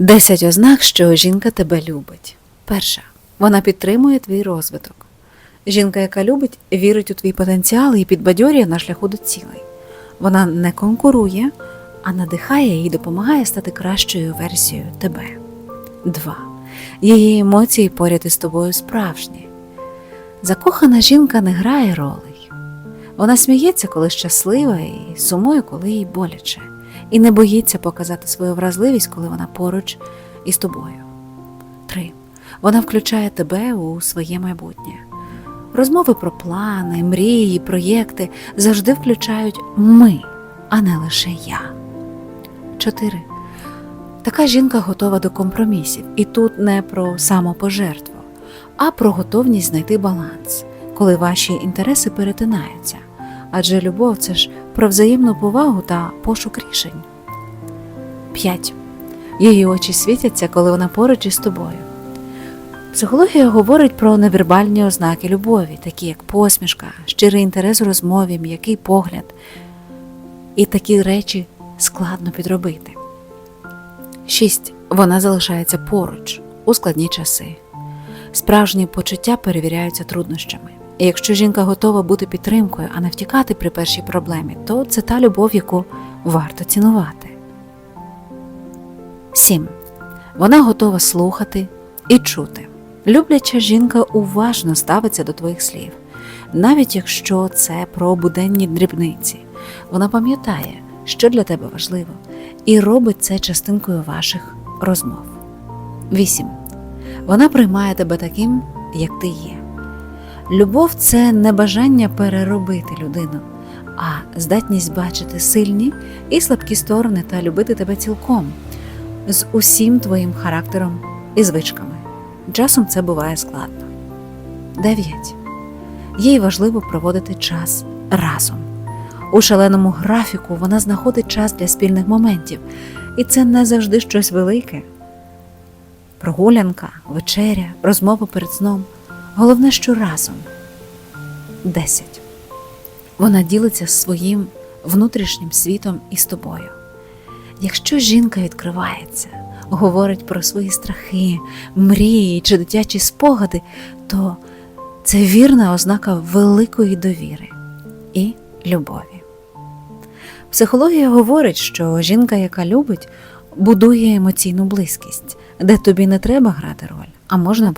Десять ознак, що жінка тебе любить. Перша. Вона підтримує твій розвиток. Жінка, яка любить, вірить у твій потенціал і підбадьорює на шляху до цілей. Вона не конкурує, а надихає і допомагає стати кращою версією тебе. 2. Її емоції поряд із тобою справжні. Закохана жінка не грає ролей. Вона сміється, коли щаслива, і сумує, коли їй боляче, і не боїться показати свою вразливість, коли вона поруч із тобою. 3. Вона включає тебе у своє майбутнє. Розмови про плани, мрії, проєкти завжди включають ми, а не лише я. 4. Така жінка готова до компромісів, і тут не про самопожертву, а про готовність знайти баланс, коли ваші інтереси перетинаються. Адже любов це ж про взаємну повагу та пошук рішень. 5. Її очі світяться, коли вона поруч із тобою. Психологія говорить про невербальні ознаки любові, такі як посмішка, щирий інтерес у розмові, м'який погляд. І такі речі складно підробити. 6. Вона залишається поруч у складні часи. Справжні почуття перевіряються труднощами. І якщо жінка готова бути підтримкою, а не втікати при першій проблемі, то це та любов, яку варто цінувати. 7. Вона готова слухати і чути. Любляча жінка уважно ставиться до твоїх слів, навіть якщо це про буденні дрібниці. Вона пам'ятає, що для тебе важливо, і робить це частинкою ваших розмов. 8. Вона приймає тебе таким, як ти є. Любов це не бажання переробити людину, а здатність бачити сильні і слабкі сторони та любити тебе цілком, з усім твоїм характером і звичками. Часом це буває складно. 9. Їй важливо проводити час разом. У шаленому графіку вона знаходить час для спільних моментів, і це не завжди щось велике. Прогулянка, вечеря, розмова перед сном. Головне, що разом. 10. Вона ділиться своїм внутрішнім світом із тобою. Якщо жінка відкривається, говорить про свої страхи, мрії чи дитячі спогади, то це вірна ознака великої довіри і любові. Психологія говорить, що жінка, яка любить, будує емоційну близькість, де тобі не треба грати роль, а можна